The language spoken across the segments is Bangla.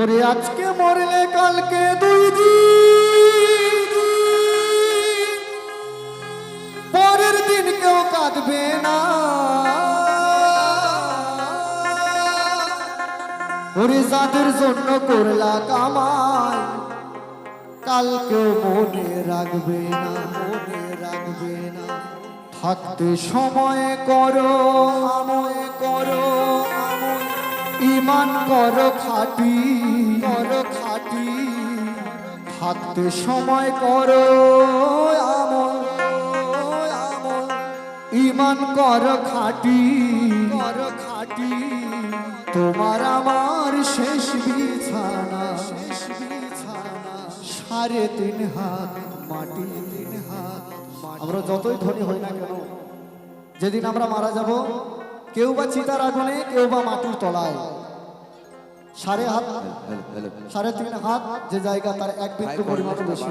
ওরে আজকে মরলে কালকে দুই দিন। পরের দিন কেউ কাঁদবে না। ওরে যাদের জন্য করলা কামাই, কালকেও মনে রাখবে না, মনে রাখবে না। থাকতে সময় করো, আময় করো। ইমান করো খাটি। করো খাটি। থাকতে সময় করো আমল ইমান করো খাটি। করো খাটি। তোমার আমার শেষ বিছানা। শেষ বিছানা। সাড়ে তিন হাত মাটি তিন হাত। আমরা যতই ধনী হই না কেন যেদিন আমরা মারা যাব কেউ বা চিতার আগুনে কেউ বা মাটির তলায়। সাড়ে হাত সাড়ে তিন হাত যে জায়গা তার এক বিন্দু পরিমাণ বেশি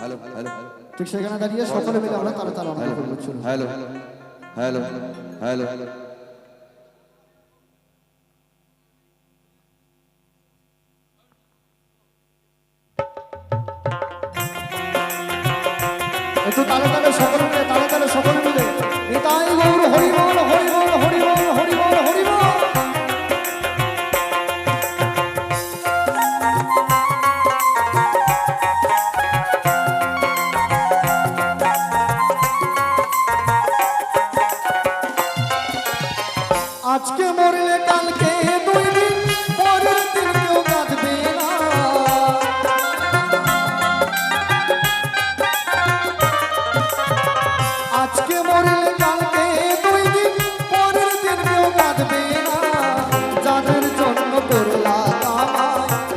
হ্যালো হ্যালো ঠিক সেখানে দাঁড়িয়ে সকলে মিলে আমরা তারা তারা করব চলুন। হ্যালো হ্যালো হ্যালো একটু তালে তালে সকলে মিলে তালে তালে সকলে মিলে। নিতাই গৌর হরিবল।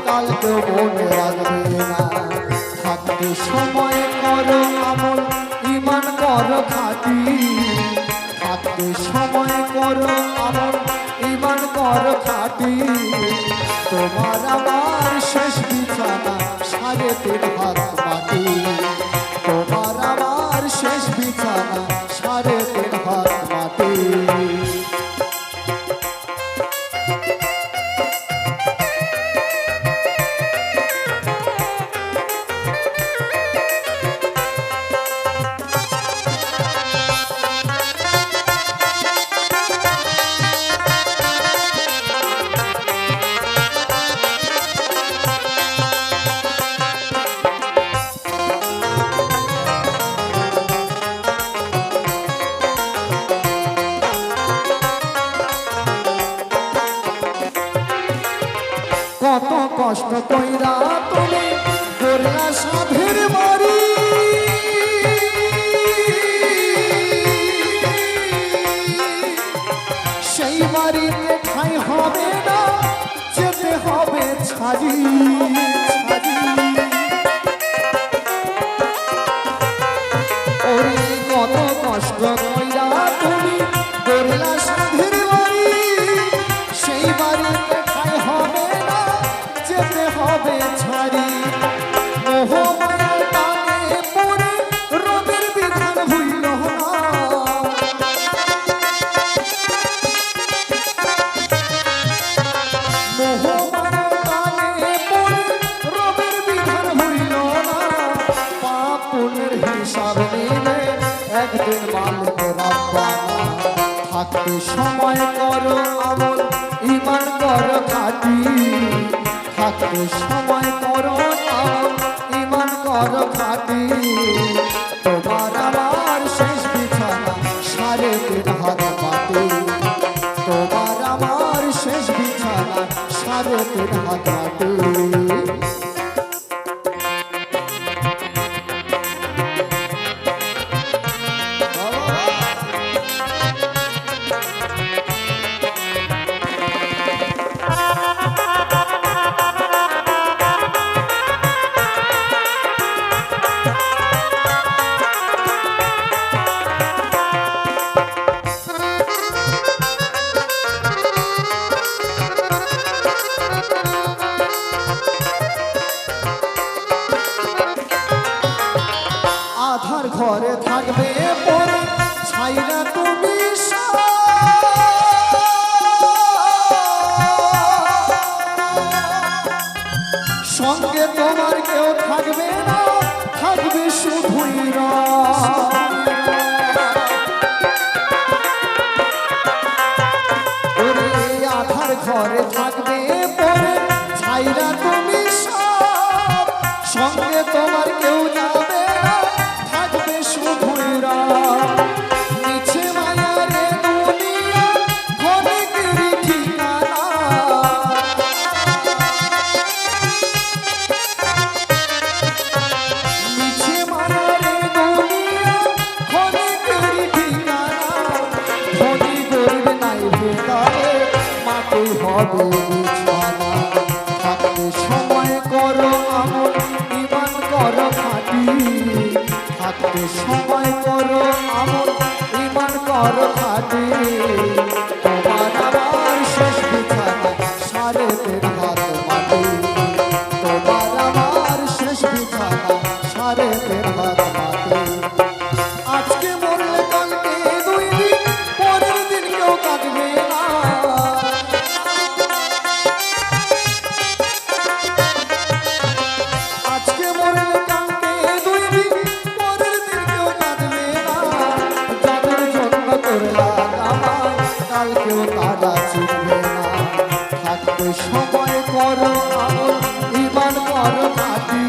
কামাই তো মনে রাখবে না। সময় করো আমল ইমান করো খাতি থাকতে সময় করো আমল ইমান করো খাতি তোমার আমার শেষ বিছানা সাড়ে তিন হাত মাটি। কষ্ট কইরা তুমি করলা সাধের বাড়ি। সেই বাড়িতে ঠাই হবে না, যেতে হবে ছাড়ি কত কষ্ট সময় করো আমল ইমান করো খাতি তোমার আমার শেষ বিছানা, সাড়ে তিন হাত পাতি তোমার আমার শেষ বিছানা, সাড়ে তিন হাত মাটি সঙ্গে তোমার কেউ থাকবে না, থাকবে শুধুই আধার ঘরে থাকবে পরে ছাইরা তুমি সঙ্গে তোমার কেউ হলেই হবে বিছানা থাকতে সময় করো আমল ইমান করো খাটি থাকতে সময় করো আমল ইমান করো খাটি তোমার আমার শেষ বিছানা সারে হাত মাটি তোমার আমার শেষ বিছানা করো ইমান করো কাটি